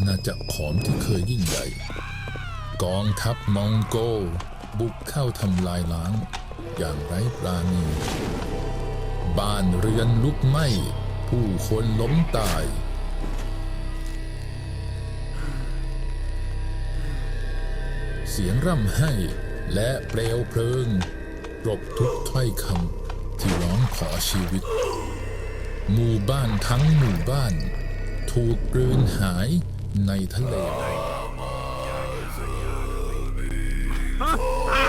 อาณาจักรขอมที่เคยยิ่งใหญ่ กองทัพมองโก บุกเข้าทำลายล้าง อย่างไร้ปราณี บ้านเรือนลุกไหม้ ผู้คนล้มตายเสียงร่ำไห้และเปลวเพลิงกลบทุกถ้อยคำที่ร้องขอชีวิต หมู่บ้านทั้งหมู่บ้าน ถูกกลืนหาย ในทะเลข่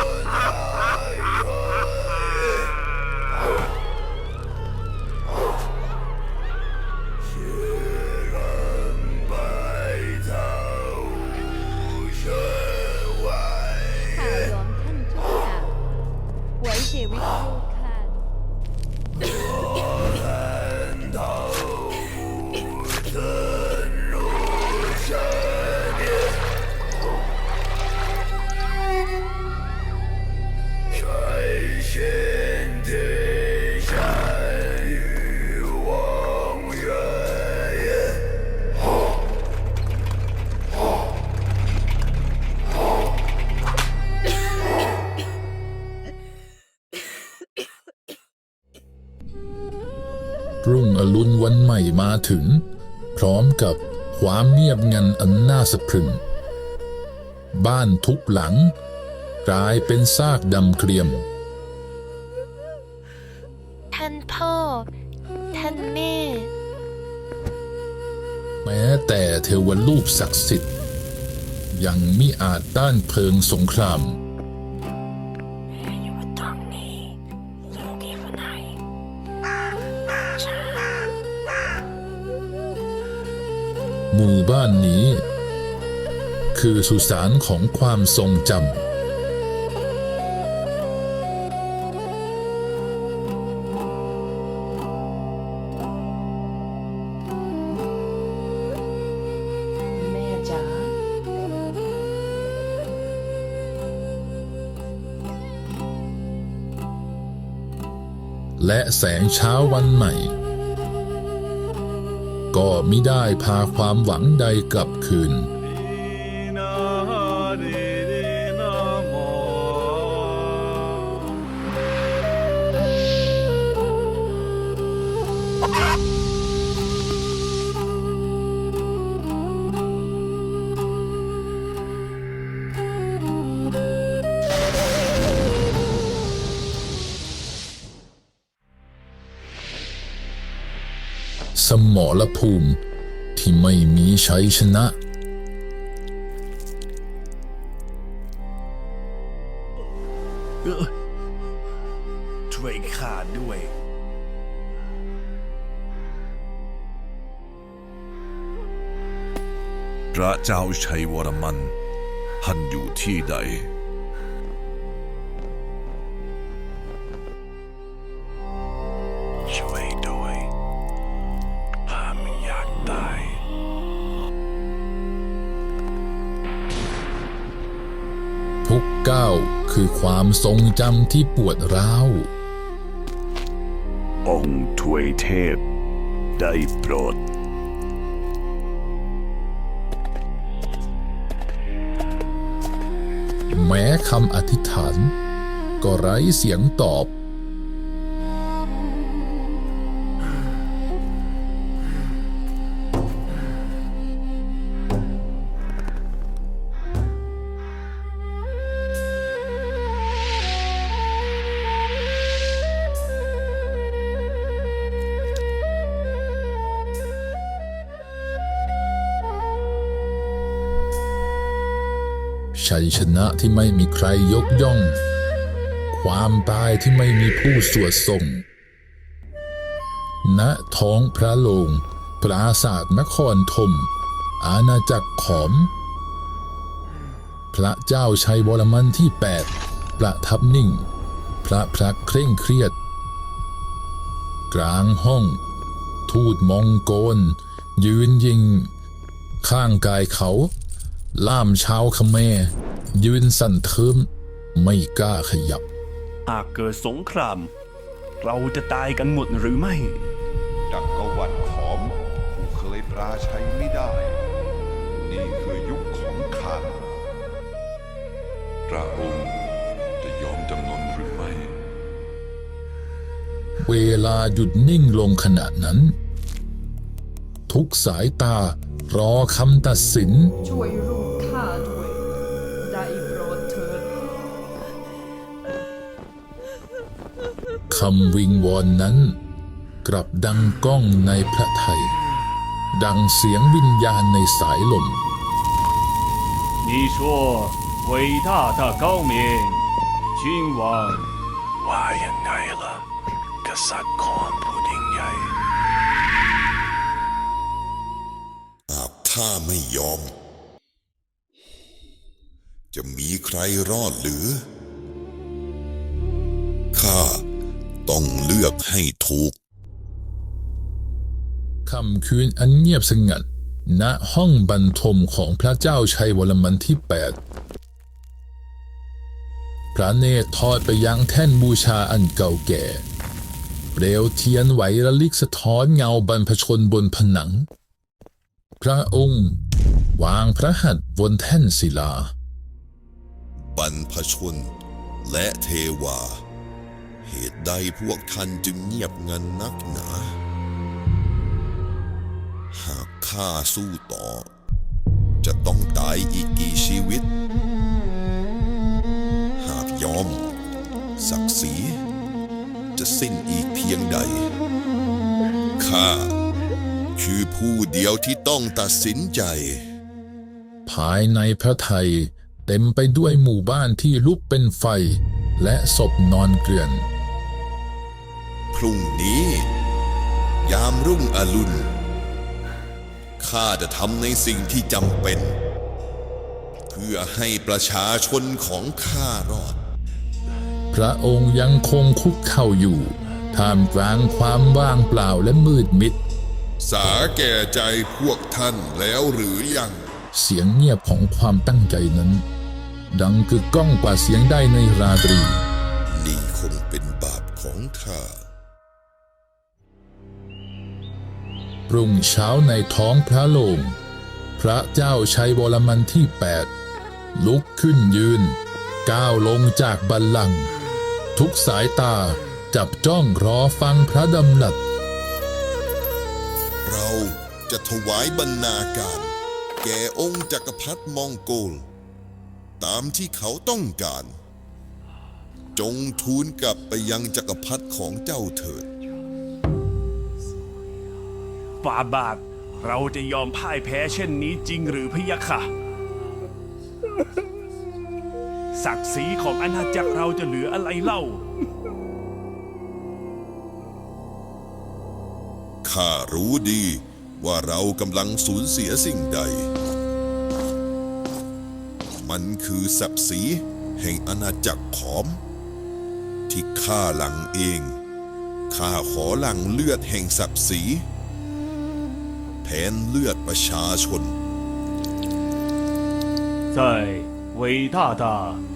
รุ่งอรุณวันใหม่มาถึง พร้อมกับความเงียบงันอันน่าสะพรึง บ้านทุกหลัง กลายเป็นซากดำเกรียม ท่านพ่อ ท่านแม่ แม้แต่เทวรูปศักดิ์สิทธิ์ ยังมิอาจต้านเพลิงสงคราม หมู่บ้านนี้ คือสุสานของความทรงจำและแสงเช้าวันใหม่ ก็มิได้พาความหวังใดกลับคืนส รภูมิ ที่ไม่มีชัยชนะ ช่วยข้าด้วย พระเจ้าชัยวรมันท่านอยู่ที่ใด 9 คือความทรงจำที่ปวดร้าว องค์ถวยเทพ ได้โปรด แม้คำอธิษฐาน ก็ไร้เสียงตอบ ชัยชนะที่ไม่มีใครยกย่อง ความตายที่ไม่มีผู้สวดส่ง ณท้องพระโลง ปราศาสตร์นครธมอาณาจักรขอม พระเจ้าชัยวรมันที่แปดประทับนิ่ง พระพระเคร่งเครียด กลางห้อง ทูตมองโกลยืนยิง ข้างกายเขา ล่ามชาวขแมรยืนสั่นเทิมไม่กล้าขยับ หากเกิดสงคราม เราจะตายกันหมดหรือไม่ดังกวันขอมผู้เคยปราชัยไม่ได้ นี่คือยุคของข้าพระองค์จะยอมจำนนหรือไม่ เวลาหยุดนิ่งลงขณะนั้น ทุกสายตา รอคำตัดสิน ช่วยลูกข้าด้วย ได้โปรดเถิด คำวิงวอนนั้น กลับดังก้องในพระไทย ดังเสียงวิญญาณในสายลม 你说伟大的高明，君王 ว่ายังไงล่ะ กษัตริย์ของผู้ยิ่งใหญ่ หากข้าไม่ยอม จะมีใครรอดหรือ ข้าต้องเลือกให้ถูกคำคืนอันเงียบสงัด ณห้องบรรทมของพระเจ้าชัยวรมันที่ 8 พระเนตรทอดไปยังแท่นบูชาอันเก่าแก่ เปลวเทียนไหวระลิกสะท้อนเงาบรรพชนบนผนัง พระองค์ วางพระหัตถ์บนแท่นศิลา บรรพชนและเทวา เหตุใดพวกท่านจึงเงียบงันนักหนา หากข้าสู้ต่อ จะต้องตายอีกกี่ชีวิต หากยอม ศักดิ์ศรีจะสิ้นอีกเพียงใดข้า คือผู้เดียวที่ต้องตัดสินใจ ภายในพระไทยเต็มไปด้วยหมู่บ้านที่ลุกเป็นไฟ และศพนอนเกลื่อน พรุ่งนี้ ยามรุ่งอรุณข้าจะทำในสิ่งที่จำเป็น เพื่อให้ประชาชนของข้ารอด พระองค์ยังคงคุกเข่าอยู่ท่ามกลางความว่างเปล่าและมืดมิด สาแก่ใจพวกท่านแล้วหรือยัง เสียงเงียบของความตั้งใจนั้น ดังกึกก้องกว่าเสียงได้ในราตรี นี่คงเป็นบาปของข้ารุ่งเช้าในท้องพระโลง พระเจ้าชัยวรมันที่8ลุกขึ้นยืน ก้าวลงจากบัลลังก์ทุกสายตาจับจ้องรอฟังพระดำรัส เราจะถวายบรรณาการ แก่องค์จักรพรรดิมองโกล ตามที่เขาต้องการ จงทูลกลับไปยังจักรพรรดิของเจ้าเถิดฟาบาทเราจะยอมพ่ายแพ้เช่นนี้จริงหรือพะยะค่ะ ศักดิ์ศรีของอาณาจักรเราจะเหลืออะไรเล่า ข้ารู้ดีว่าเรากำลังสูญเสียสิ่งใด มันคือศักดิ์ศรีแห่งอาณาจักรขอม ที่ข้าหลังเอง ข้าขอหลังเลือดแห่งศักดิ์ศรีแทนเลือดประชาชน 在伟大的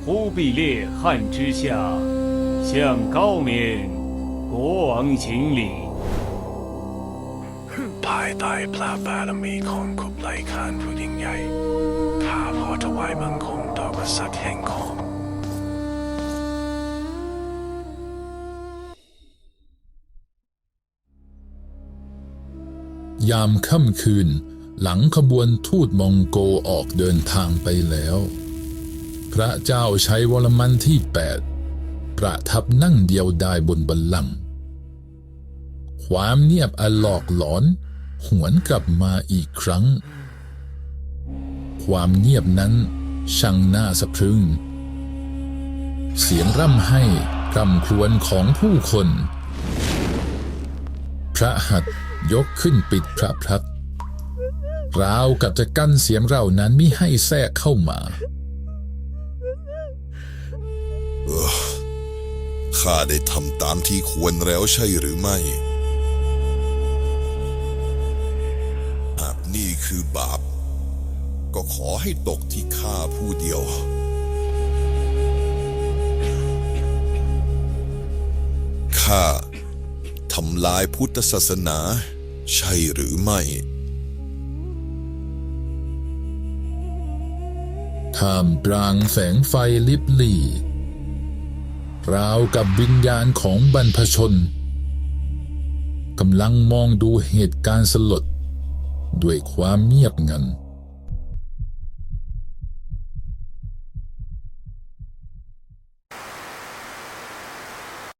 忽必烈汗之下，向高明国王行礼。 ายใต้พระบารมีของคุบไลขานผู้ยิ่งใหญ่ข้าขอถวายบังคมต่อกษัตริย์แห่งของยามค่ำคืน หลังขบวนทูตมองโกออกเดินทางไปแล้ว พระเจ้าใชัยวรมันที่8ประทับนั่งเดียวดายบนบัลลังก์ความเงียบอันหลอกหลอน หวนกลับมาอีกครั้ง ความเงียบนั้นช่างน่าสะพรึง เสียงร่ำไห้คร่ำครวญของผู้คน พระหัตยกขึ้นปิดพระพักราวกับจะกั้นเสียงเหล่านั้นมิให้แทรกเข้ามาข้าได้ทำตามที่ควรแล้วใช่หรือไม่ากนี่คือบาป ก็ขอให้ตกที่ข้าผู้เดียว ข้าทำลายพุทธศาสนา ใช่หรือไม่ ท่ามกลางแสงไฟลิบลี่ ราวกับวิญญาณของบรรพชนกำลังมองดูเหตุการณ์สลด ด้วยความเงียบงัน